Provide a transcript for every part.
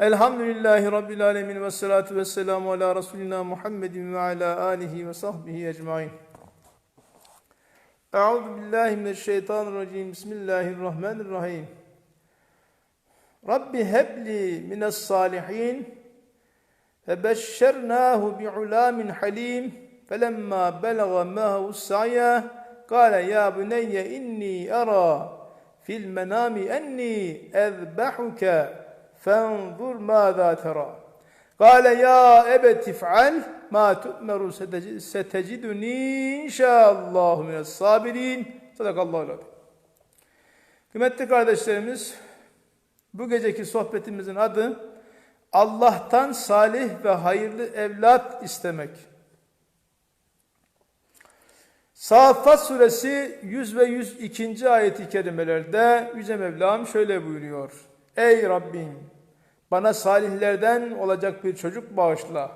Elhamdülillahi Rabbil alemin ve salatu ve selamu ala Resulina Muhammedin ve ala alihi ve sahbihi ecmain. Euzu billahi mineşşeytanirracim. Bismillahirrahmanirrahim. Rabbi hebli mines salihin. فبشرناه بعلام حليم فلما بلغ معه السعي قال يا بني إني أرى في المنام أني أذبحك فانظر ماذا ترى قال يا أبت افعل ما تؤمر ستج- ستجدني إن شاء الله من الصابرين Sadakallahu aleyhi. Kıymetli kardeşlerimiz, bu geceki sohbetimizin adı Allah'tan salih ve hayırlı evlat istemek. Saffat suresi 100 ve 102. ayeti kerimelerde Yüce Mevlam şöyle buyuruyor. Ey Rabbim bana salihlerden olacak bir çocuk bağışla.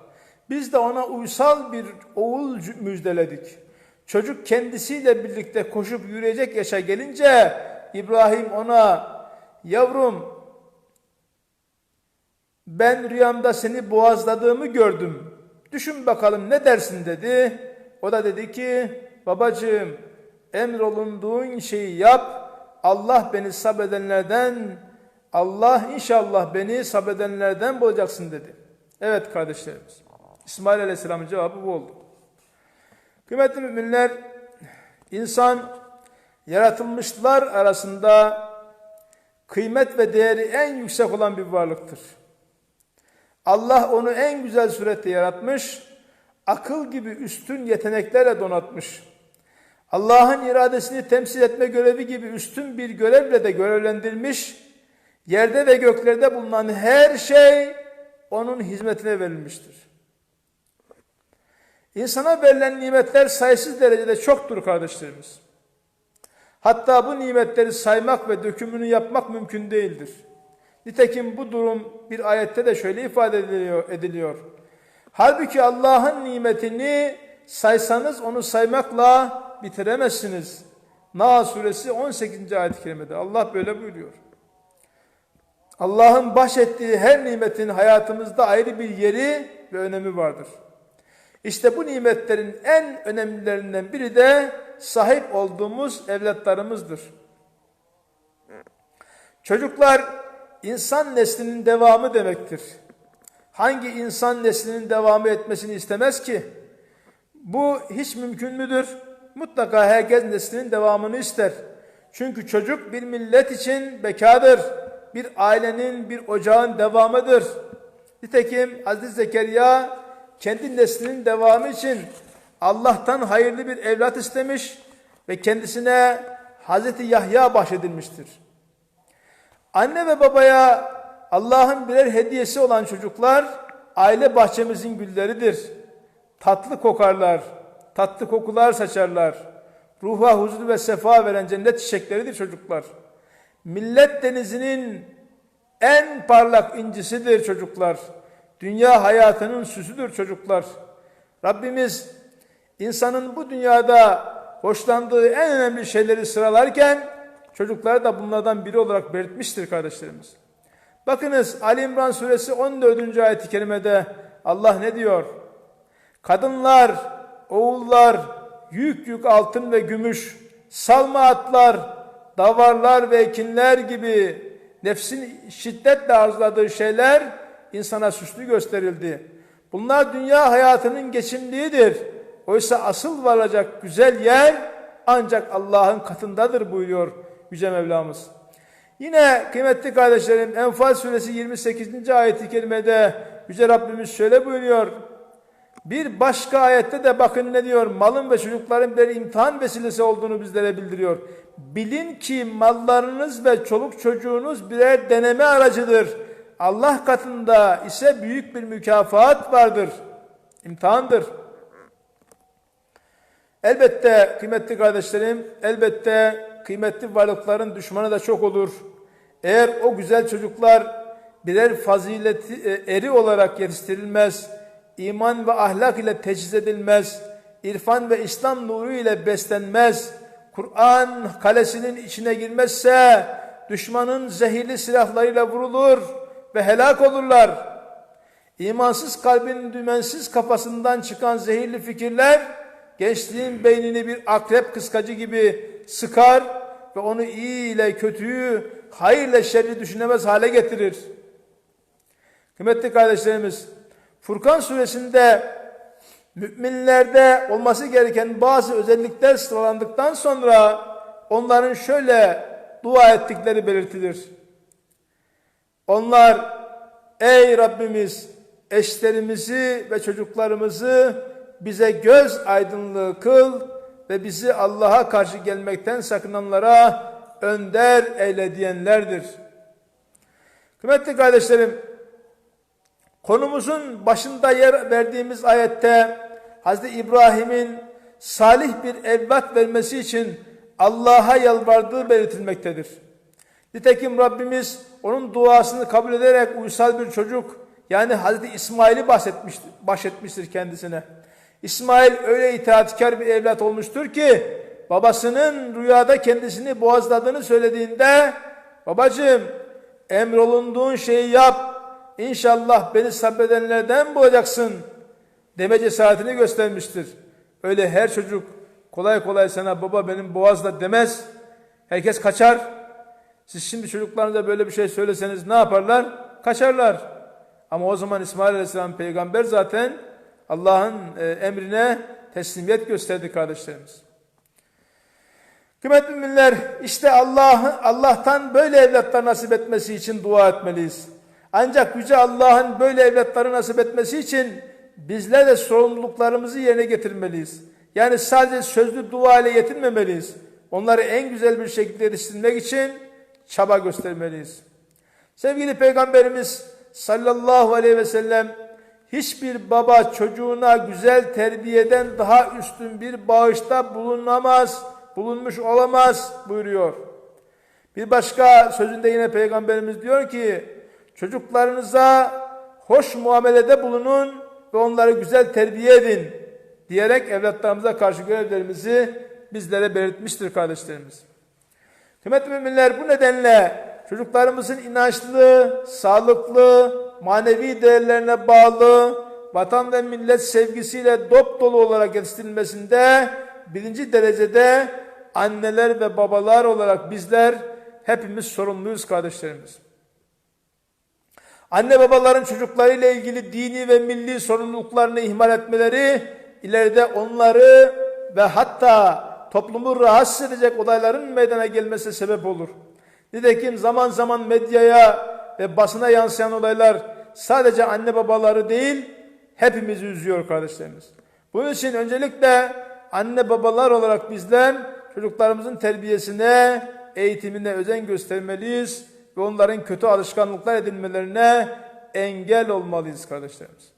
Biz de ona uysal bir oğul müjdeledik. Çocuk kendisiyle birlikte koşup yürüyecek yaşa gelince İbrahim ona yavrum ben rüyamda seni boğazladığımı gördüm. Düşün bakalım ne dersin dedi. O da dedi ki babacığım emrolunduğun şeyi yap. Allah beni sabredenlerden Allah inşallah beni sabredenlerden bulacaksın dedi. Evet kardeşlerimiz. İsmail Aleyhisselam'ın cevabı bu oldu. Kıymetli müminler insan yaratılmışlar arasında kıymet ve değeri en yüksek olan bir varlıktır. Allah onu en güzel surette yaratmış, akıl gibi üstün yeteneklerle donatmış. Allah'ın iradesini temsil etme görevi gibi üstün bir görevle de görevlendirilmiş, yerde ve göklerde bulunan her şey onun hizmetine verilmiştir. İnsana verilen nimetler sayısız derecede çoktur kardeşlerimiz. Hatta bu nimetleri saymak ve dökümünü yapmak mümkün değildir. Nitekim bu durum bir ayette de şöyle ifade ediliyor. ediliyor. Halbuki Allah'ın nimetini saysanız onu saymakla bitiremezsiniz. Nahl suresi 18. ayet-i kerimede Allah böyle buyuruyor. Allah'ın bahşettiği her nimetin hayatımızda ayrı bir yeri ve önemi vardır. İşte bu nimetlerin en önemlilerinden biri de sahip olduğumuz evlatlarımızdır. Çocuklar insan neslinin devamı demektir. Hangi insan neslinin devamı etmesini istemez ki? Bu hiç mümkün müdür? Mutlaka herkes neslinin devamını ister. Çünkü çocuk bir millet için bekadır. Bir ailenin, bir ocağın devamıdır. Nitekim Aziz Zekeriya kendi neslinin devamı için Allah'tan hayırlı bir evlat istemiş ve kendisine Hazreti Yahya bahşedilmiştir. Anne ve babaya Allah'ın birer hediyesi olan çocuklar aile bahçemizin gülleridir. Tatlı kokarlar, tatlı kokular saçarlar. Ruha huzur ve sefa veren cennet çiçekleridir çocuklar. Millet denizinin en parlak incisidir çocuklar. Dünya hayatının süsüdür çocuklar. Rabbimiz insanın bu dünyada hoşlandığı en önemli şeyleri sıralarken çocukları da bunlardan biri olarak belirtmiştir kardeşlerimiz. Bakınız Ali İmran suresi 14. ayet-i kerimede Allah ne diyor? Kadınlar, oğullar, yük yük altın ve gümüş, salma atlar, davarlar ve ekinler gibi nefsin şiddetle arzuladığı şeyler insana süslü gösterildi. Bunlar dünya hayatının geçimliğidir. Oysa asıl varacak güzel yer ancak Allah'ın katındadır buyuruyor Yüce Mevlamız. Yine kıymetli kardeşlerim Enfal suresi 28. ayeti kerimede Yüce Rabbimiz şöyle buyuruyor. Bir başka ayette de bakın ne diyor? Malın ve çocukların bir imtihan vesilesi olduğunu bizlere bildiriyor. Bilin ki mallarınız ve çoluk çocuğunuz birer deneme aracıdır. Allah katında ise büyük bir mükafat vardır. İmtihandır. Elbette kıymetli kardeşlerim, elbette kıymetli varlıkların düşmanı da çok olur. Eğer o güzel çocuklar birer fazileti e, eri olarak yetiştirilmez, iman ve ahlak ile teçhiz edilmez, irfan ve İslam nuru ile beslenmez, Kur'an kalesinin içine girmezse düşmanın zehirli silahlarıyla vurulur ve helak olurlar. İmansız kalbin dümensiz kafasından çıkan zehirli fikirler gençliğin beynini bir akrep kıskacı gibi sıkar ve onu iyi ile kötüyü, hayır ile şerri düşünemez hale getirir. Kıymetli kardeşlerimiz, Furkan suresinde müminlerde olması gereken bazı özellikler sıralandıktan sonra onların şöyle dua ettikleri belirtilir. Onlar ey Rabbimiz eşlerimizi ve çocuklarımızı bize göz aydınlığı kıl ve bizi Allah'a karşı gelmekten sakınanlara önder eyle diyenlerdir. Kıymetli kardeşlerim, konumuzun başında yer verdiğimiz ayette Hazreti İbrahim'in salih bir evlat vermesi için Allah'a yalvardığı belirtilmektedir. Nitekim Rabbimiz onun duasını kabul ederek uysal bir çocuk yani Hazreti İsmail'i bahsetmiştir, bahsetmiştir kendisine. İsmail öyle itaatkar bir evlat olmuştur ki babasının rüyada kendisini boğazladığını söylediğinde babacığım emrolunduğun şeyi yap İnşallah beni sabredenlerden bulacaksın deme cesaretini göstermiştir. Öyle her çocuk kolay kolay sana baba benim boğazla demez. Herkes kaçar. Siz şimdi çocuklarınıza böyle bir şey söyleseniz ne yaparlar? Kaçarlar. Ama o zaman İsmail Aleyhisselam peygamber zaten Allah'ın e, emrine teslimiyet gösterdi kardeşlerimiz. Kıymetli müminler işte Allah Allah'tan böyle evlatlar nasip etmesi için dua etmeliyiz. Ancak Yüce Allah'ın böyle evlatları nasip etmesi için bizler de sorumluluklarımızı yerine getirmeliyiz. Yani sadece sözlü dua ile yetinmemeliyiz. Onları en güzel bir şekilde yetiştirmek için çaba göstermeliyiz. Sevgili Peygamberimiz sallallahu aleyhi ve sellem hiçbir baba çocuğuna güzel terbiyeden daha üstün bir bağışta bulunamaz, bulunmuş olamaz buyuruyor. Bir başka sözünde yine Peygamberimiz diyor ki çocuklarınıza hoş muamelede bulunun ve onları güzel terbiye edin diyerek evlatlarımıza karşı görevlerimizi bizlere belirtmiştir kardeşlerimiz. Kıymetli müminler bu nedenle çocuklarımızın inançlı, sağlıklı, manevi değerlerine bağlı, vatan ve millet sevgisiyle dop dolu olarak yetiştirilmesinde birinci derecede anneler ve babalar olarak bizler hepimiz sorumluyuz kardeşlerimiz. Anne babaların çocuklarıyla ilgili dini ve milli sorumluluklarını ihmal etmeleri ileride onları ve hatta toplumu rahatsız edecek olayların meydana gelmesi sebep olur. Nitekim zaman zaman medyaya ve basına yansıyan olaylar sadece anne babaları değil hepimizi üzüyor kardeşlerimiz. Bunun için öncelikle anne babalar olarak bizler çocuklarımızın terbiyesine, eğitimine özen göstermeliyiz ve onların kötü alışkanlıklar edinmelerine engel olmalıyız kardeşlerimiz.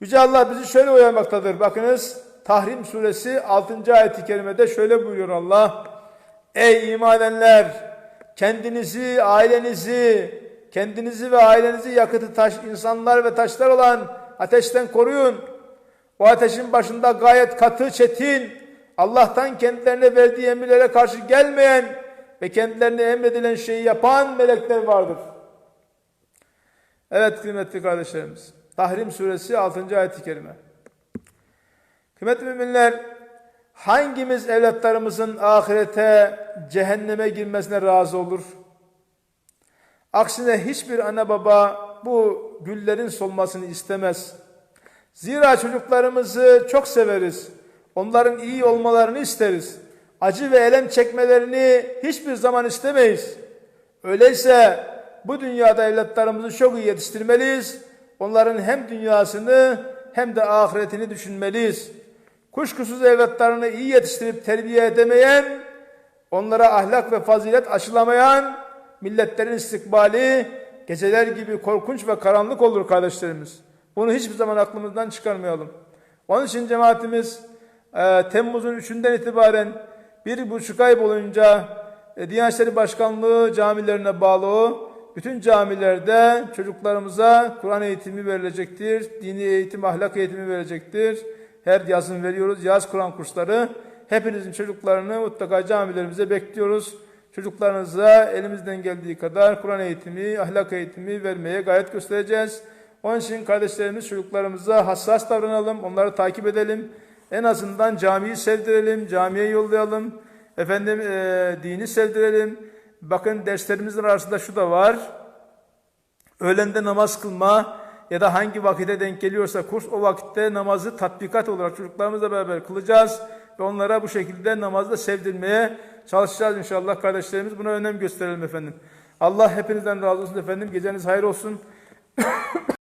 Yüce Allah bizi şöyle uyarmaktadır. Bakınız Tahrim suresi 6. ayet-i kerimede şöyle buyuruyor Allah. Ey iman edenler kendinizi, ailenizi, kendinizi ve ailenizi yakıtı taş, insanlar ve taşlar olan ateşten koruyun. O ateşin başında gayet katı, çetin, Allah'tan kendilerine verdiği emirlere karşı gelmeyen ve kendilerine emredilen şeyi yapan melekler vardır. Evet kıymetli kardeşlerimiz. Tahrim suresi 6. ayet-i kerime. Kıymetli müminler, hangimiz evlatlarımızın ahirete, cehenneme girmesine razı olur? Aksine hiçbir anne baba bu güllerin solmasını istemez. Zira çocuklarımızı çok severiz. Onların iyi olmalarını isteriz. Acı ve elem çekmelerini hiçbir zaman istemeyiz. Öyleyse bu dünyada evlatlarımızı çok iyi yetiştirmeliyiz. Onların hem dünyasını hem de ahiretini düşünmeliyiz. Kuşkusuz evlatlarını iyi yetiştirip terbiye edemeyen, onlara ahlak ve fazilet aşılamayan milletlerin istikbali geceler gibi korkunç ve karanlık olur kardeşlerimiz. Bunu hiçbir zaman aklımızdan çıkarmayalım. Onun için cemaatimiz e, Temmuz'un üçünden itibaren bir buçuk ay boyunca e, Diyanet İşleri Başkanlığı camilerine bağlı bütün camilerde çocuklarımıza Kur'an eğitimi verilecektir. Dini eğitim, ahlak eğitimi verecektir. Her yazın veriyoruz. Yaz Kur'an kursları. Hepinizin çocuklarını mutlaka camilerimize bekliyoruz. Çocuklarınıza elimizden geldiği kadar Kur'an eğitimi, ahlak eğitimi vermeye gayret göstereceğiz. Onun için kardeşlerimiz çocuklarımıza hassas davranalım, onları takip edelim. En azından camiyi sevdirelim, camiye yollayalım. Efendim eee, dini sevdirelim. Bakın derslerimizin arasında şu da var. Öğlende namaz kılma ya da hangi vakite denk geliyorsa kurs o vakitte namazı tatbikat olarak çocuklarımızla beraber kılacağız ve onlara bu şekilde namazı da sevdirmeye çalışacağız inşallah kardeşlerimiz. Buna önem gösterelim efendim. Allah hepinizden razı olsun efendim. Geceniz hayır olsun.